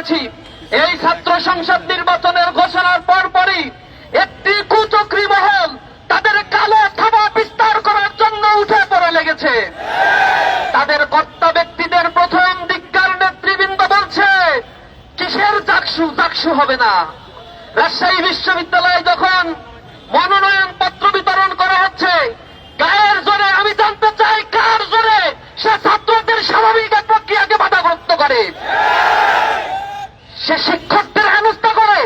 করেছি। এই ছাত্র সংসদ নির্বাচনের ঘোষণার পরপরই একটি কুচক্রী মহল তাদের কালো থাবা বিস্তার করার জন্য উঠে পড়ে লেগেছে। তাদের কর্তা ব্যক্তিদের প্রথম দিককার নেতৃবৃন্দ বলছে, কিসের চাকসু চাকসু হবে না? রাজশাহী বিশ্ববিদ্যালয়ে যখন মনোনয়ন পত্র বিতরণ করা হচ্ছে গায়ের জোরে আমি জানতে চাই, কার জোরে সে ছাত্রদের স্বাভাবিক প্রক্রিয়াকে বাধাগ্রস্ত করে? সে শিক্ষকদের হেনস্থা করে।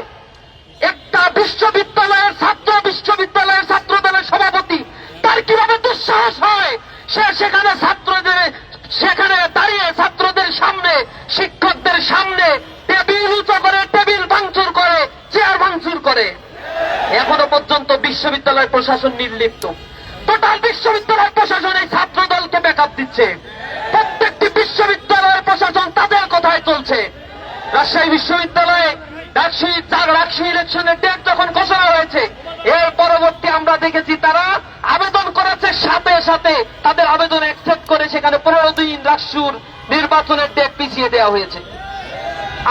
একটা বিশ্ববিদ্যালয়ের ছাত্র বিশ্ববিদ্যালয়ের ছাত্র দলের সভাপতি, তার কীভাবে দুঃসাহস হয়? সে সেখানে ছাত্রদের, সেখানে দাঁড়িয়ে ছাত্রদের সামনে, শিক্ষকদের সামনে টেবিল উঁচু করে, টেবিল ভাঙচুর করে, চেয়ার ভাঙচুর করে। এখনও পর্যন্ত বিশ্ববিদ্যালয় প্রশাসন নির্লিপ্ত। টোটাল বিশ্ববিদ্যালয় প্রশাসন এই ছাত্র দলকে ব্যাকআপ দিচ্ছে। রাজশাহী বিশ্ববিদ্যালয়ে ডাকসি ডাকসি ইলেকশনের ডেট যখন ঘোষণা হয়েছে, এর পরবর্তী আমরা দেখেছি তারা আবেদন করেছে সাথে সাথে তাদের আবেদন অ্যাকসেপ্ট করে সেখানে পনেরো দিন রাকসুর নির্বাচনের ডেট পিছিয়ে দেওয়া হয়েছে।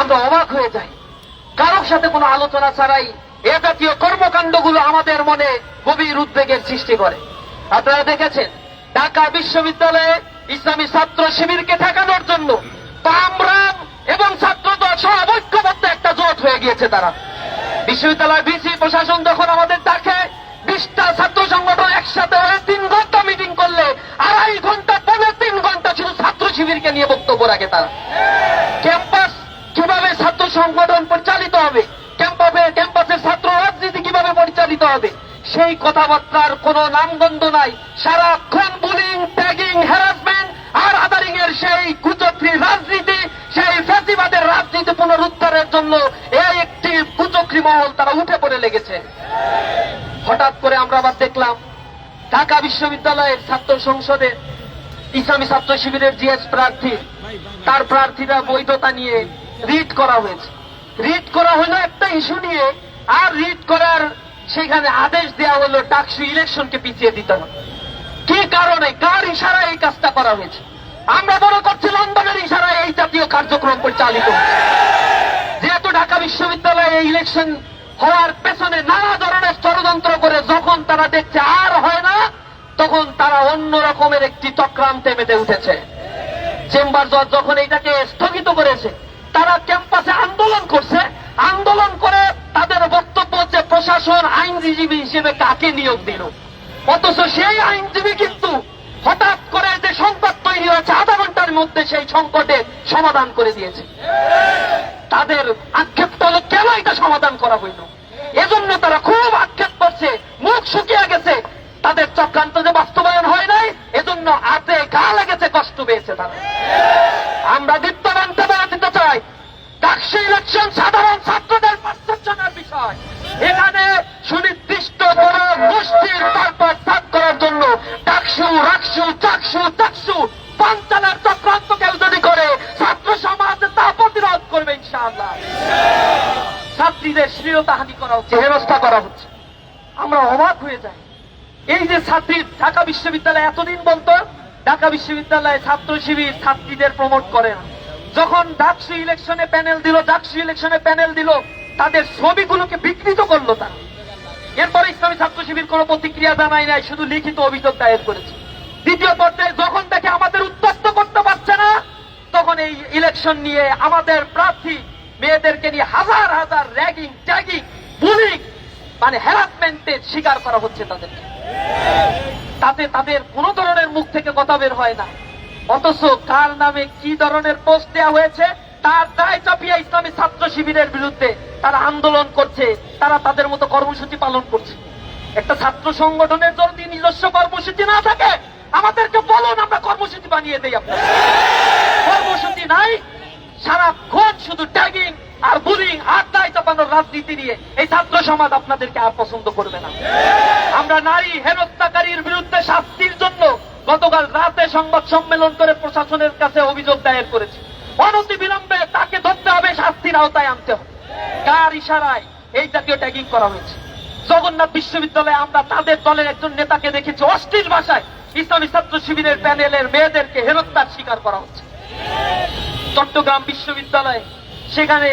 আমরা অবাক হয়ে যাই। কারোর সাথে কোনো আলোচনা ছাড়াই এ জাতীয় কর্মকাণ্ডগুলো আমাদের মনে গভীর উদ্বেগের সৃষ্টি করে। আপনারা দেখেছেন, ঢাকা বিশ্ববিদ্যালয়ে ইসলামী ছাত্র শিবিরকে ঠেকানোর জন্য পামরাম এবং ছাত্রদল সব ঐক্যবদ্ধ একটা জোট হয়ে গিয়েছে তারা। বিশ্ববিদ্যালয় বিসি প্রশাসন যখন আমাদের ডাকে, বিশটা ছাত্র সংগঠন একসাথে হয়ে তিন ঘণ্টা মিটিং করলে, আড়াই ঘণ্টা পনেরো তিন ঘণ্টা শুধু ছাত্র শিবিরকে নিয়ে বক্তব্য রাখে তারা। ক্যাম্পাস কীভাবে ছাত্র সংগঠন পরিচালিত হবে, ক্যাম্পাসে, ক্যাম্পাসের ছাত্র রাজনীতি কীভাবে পরিচালিত হবে, সেই কথাবার্তার কোন নামগন্ধ নাই। সারাক্ষণ বুলিং ট্যাগিং হ্যারাসমেন্ট আর আদারিং এর সেই কুচক্রি রাজনীতি জন্য এই একটি কুচক্রি মহল তারা উঠে পড়ে লেগেছে। হঠাৎ করে আমরা আবার দেখলাম, ঢাকা বিশ্ববিদ্যালয়ের ছাত্র সংসদে ইসলামী ছাত্র শিবিরের জিএস প্রার্থী, তার প্রার্থীরা বৈধতা নিয়ে রিট করা হয়েছে। রিট করা হলো একটা ইস্যু নিয়ে, আর রিট করার সেখানে আদেশ দেওয়া হলো ডাকসু ইলেকশনকে পিছিয়ে দিতে হবে। কি কারণে? কার ইশারায় এই কাজটা করা হয়েছে? আমরা মনে করছি লন্ডনের ইশারায় এই জাতীয় কার্যক্রম পরিচালিত হচ্ছে। বিশ্ববিদ্যালয়ে ইলেকশন হওয়ার পেছনে নানা ধরনের ষড়যন্ত্র করে যখন তারা দেখছে আর হয় না, তখন তারা অন্য রকমের একটি চক্রান্তে মেতে উঠেছে। চেম্বার জজ যখন এইটাকে স্থগিত করেছে, তারা ক্যাম্পাসে আন্দোলন করছে। আন্দোলন করে তাদের বক্তব্য হচ্ছে, প্রশাসন আইনজীবী হিসেবে কাকে নিয়োগ দিল? অথচ সেই আইনজীবী কিন্তু হঠাৎ করে যে সংবাদ তৈরি হয়েছে ঘণ্টার মধ্যে সেই সংকটের সমাধান করে দিয়েছে। তাদের আক্ষেপ তলে কেন এটা সমাধান করা হইল? এজন্য তারা খুব আক্ষেপ করছে, মুখ শুকিয়ে গেছে। তাদের চক্রান্ত যে বাস্তবায়ন হয় নাই, এজন্য আতে গা লেগেছে, কষ্ট পেয়েছে তারা। আমরা দীপ্তবানকে বলে দিতে চাই। ডাকসি ইলেকশন সাধারণ ছাত্রীদের শ্লীলতাহানি করা হচ্ছে, হেনস্থা করা হচ্ছে। আমরা অবাক হয়ে যাই। এই যে ছাত্রী ঢাকা বিশ্ববিদ্যালয় এতদিন বলতো, ঢাকা বিশ্ববিদ্যালয়ে ছাত্র শিবির ছাত্রীদের প্রমোট করে না। যখন ডাকসু ইলেকশনে প্যানেল দিল, ডাকসু ইলেকশনে প্যানেল দিল, তাদের ছবিগুলোকে বিকৃত করল তারা। এরপরে ইসলামী ছাত্র শিবির কোনো প্রতিক্রিয়া জানায় নাই, শুধু লিখিত অভিযোগ দায়ের করেছে। দ্বিতীয় পর্যায়ে যখন দেখে আমাদের উত্তপ্ত করতে পারছে না, তখন এই ইলেকশন নিয়ে আমাদের প্রার্থী মেয়েদেরকে নিয়ে হাজার হাজার র্যাগিং ট্যাগিং বুলিং মানে হ্যারাসমেন্টের শিকার করা হচ্ছে তাদেরকে। তাতে তাদের কোন ধরনের মুখ থেকে কথা বের হয় না। অথচ কার নামে কি ধরনের পোস্ট দেওয়া হয়েছে, তার দায় চাপিয়ে ইসলামী ছাত্র শিবিরের বিরুদ্ধে তারা আন্দোলন করছে, তারা তাদের মতো কর্মসূচি পালন করছে। একটা ছাত্র সংগঠনের যদি নিজস্ব কর্মসূচি না থাকে, আমাদেরকে বলুন, আমরা কর্মসূচি বানিয়ে দেই আপনার কর্মসূচি নাই সারাক্ষণ শুধু ট্যাগিং আর বুলিং আর দায় চাপানোর রাজনীতি নিয়ে এই ছাত্র সমাজ আপনাদেরকে আর পছন্দ করবে না। আমরা নারী হেনস্থাকারীর বিরুদ্ধে শাস্তির জন্য গতকাল রাতে সংবাদ সম্মেলন করে প্রশাসনের কাছে অভিযোগ দায়ের করেছি। অনতি বিলম্বে তাকে ধরতে হবে, শাস্তির আওতায় আনতে হবে। কার ইশারায় এই জাতীয় ট্যাগিং করা হয়েছে? জগন্নাথ বিশ্ববিদ্যালয়ে আমরা তাদের দলের একজন নেতাকে দেখেছি অশ্লীল ভাষায় ইসলামী ছাত্র শিবিরের প্যানেলের মেয়েদেরকে হেনস্থার শিকার করা হচ্ছে। চট্টগ্রাম বিশ্ববিদ্যালয়ে সেখানে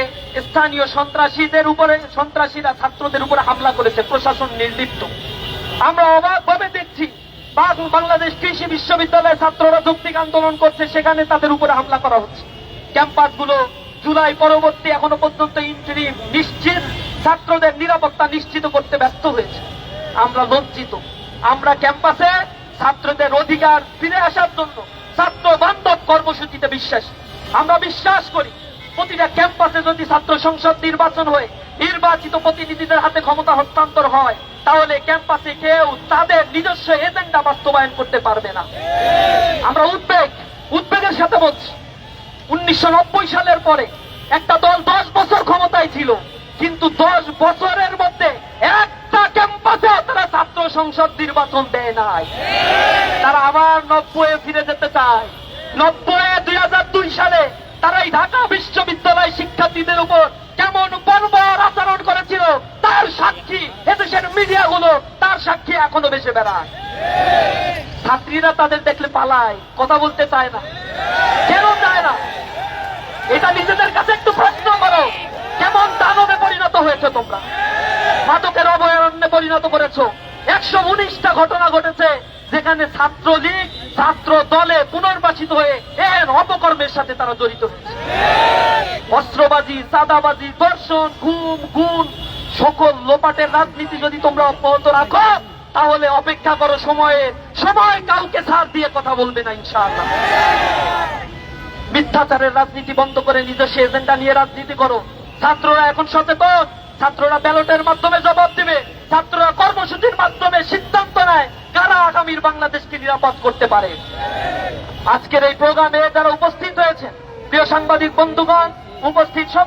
স্থানীয় সন্ত্রাসীদের উপরে, সন্ত্রাসীরা ছাত্রদের উপরে হামলা করেছে, প্রশাসন নির্লিপ্ত। আমরা অবাক ভাবে দেখছি বাংলাদেশ কৃষি বিশ্ববিদ্যালয়ের ছাত্ররা যৌক্তিক আন্দোলন করছে, সেখানে তাদের উপরে হামলা করা হচ্ছে। ক্যাম্পাসগুলো জুলাই পরবর্তী এখনও পর্যন্ত ইন্টারি নিশ্চিত, ছাত্রদের নিরাপত্তা নিশ্চিত করতে ব্যস্ত হয়েছে। আমরা লজ্জিত। আমরা ক্যাম্পাসে ছাত্রদের অধিকার ফিরে আসার জন্য ছাত্র বান্ধব কর্মসূচিতে বিশ্বাসী। আমরা বিশ্বাস করি প্রতিটা ক্যাম্পাসে যদি ছাত্র সংসদ নির্বাচন হয়ে, নির্বাচিত প্রতিনিধিদের হাতে ক্ষমতা হস্তান্তর হয়, তাহলে ক্যাম্পাসে কেউ তাদের নিজস্ব এজেন্ডা বাস্তবায়ন করতে পারবে না। আমরা উদ্বেগ, উদ্বেগের সাথে বলছি। উনিশশো নব্বই সালের পরে একটা দল দশ বছর ক্ষমতায় ছিল, কিন্তু দশ বছরের মধ্যে একটা ক্যাম্পাসে তারা ছাত্র সংসদ নির্বাচন দেয় নাই। তারা আবার নব্বই ফিরে যেতে চায়। নব্বই দুই সালে তারা এই ঢাকা বিশ্ববিদ্যালয় শিক্ষার্থীদের উপর কেমন বর্বর আচরণ করেছিল, তার সাক্ষী এদেশের মিডিয়াগুলো, তার সাক্ষী এখনও বেশি বেড়ায়। ছাত্রীরা তাদের দেখলে পালায়, কথা বলতে চায় না। কেন চায় না? এটা নিজেদের কাছে একটু প্রশ্ন করো, কেমন দানবে পরিণত হয়েছে তোমরা? মাদকের অভয়ারণ্যে পরিণত করেছ। একশো উনিশটা ঘটনা ঘটেছে যেখানে ছাত্রলীগ ছাত্র দলে পুনর্বাসিত হয়ে এর অপকর্মের সাথে তারা জড়িত হয়েছে। অস্ত্রবাজি, চাঁদাবাজি দর্শন ঘুম গুণ, সকল লোপাটের রাজনীতি যদি তোমরা অব্যাহত রাখো, তাহলে অপেক্ষা করো সময়ে, সময় কাউকে ছাড় দিয়ে কথা বলবে না, ইনশাআল্লাহ। মিথ্যাচারের রাজনীতি বন্ধ করে নিজস্ব এজেন্ডা নিয়ে রাজনীতি করো। ছাত্ররা এখন সচেতন, ছাত্ররা ব্যালটের মাধ্যমে জবাব দিবে, ছাত্ররা কর্মসূচির মাধ্যমে সিদ্ধান্ত নেয়। আগামীর বাংলাদেশকে নিরাপদ করতে পারে। আজকের এই প্রোগ্রামে যারা উপস্থিত হয়েছেন প্রিয় সাংবাদিক বন্ধুগণ, উপস্থিত সব